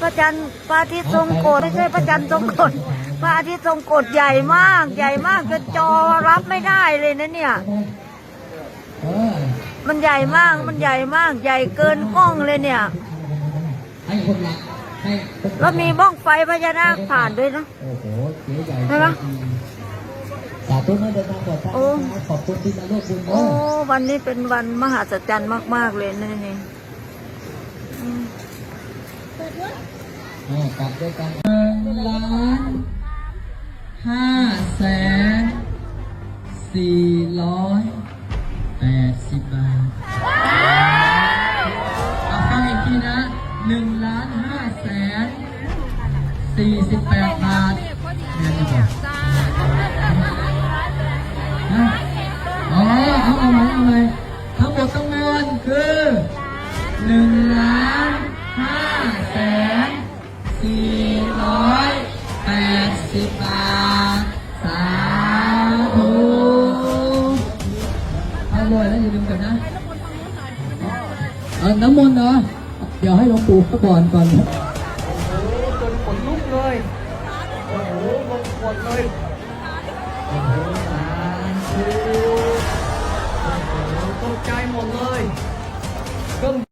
พระจันทร์พระอาทิตย์ทรงกฎไม่ใช่พระจันทร์ทรงกฎพระอาทิตย์ทรงกฎใหญ่มาก ใหญ่มากจนจอรับไม่ได้เลยนะเนี่ยเออมันใหญ่มากมันใหญ่มาก ใหญ่เกินกล้องเลยเนี่ยให้คนละให้คนแล้วมีบ้องไฟพญานาคผ่านด้วยนะโอ้โหเจ๊ใหญ่ใช่ไหมสาธุนะเดินทางปลอดภัยโอ้นะครับขอบคุณที่มาร่วมบุญโอ้เนาะวันนี้เป็นวันมหัศจรรย์มาก ๆ เลยนะนี่อืม เออกลับด้วยกันหนึ่งล้านห้าแสนสี่ร้อยแปดสิบบาทเอาฟังอีกทีนะหนึ่งล้านห้าแสนสี่สิบแปดบาทเนี่ยจะบอกอ๋อเอาเอาไหมเอาไหมทั้งหมดทั้งมวลคือหนึ่งล้าน สิบบาทสาธุเอาเลยแล้วอย่าลืมกันนะเออน้ำมนต์เนาะเดี๋ยวให้หลวงปู่พระก่อนก่อนโอ้จนขนลุกเลยโอ้โหลงขวดเลยโอ้โหสาธุโอ้โหตกใจหมดเลยเครื่อง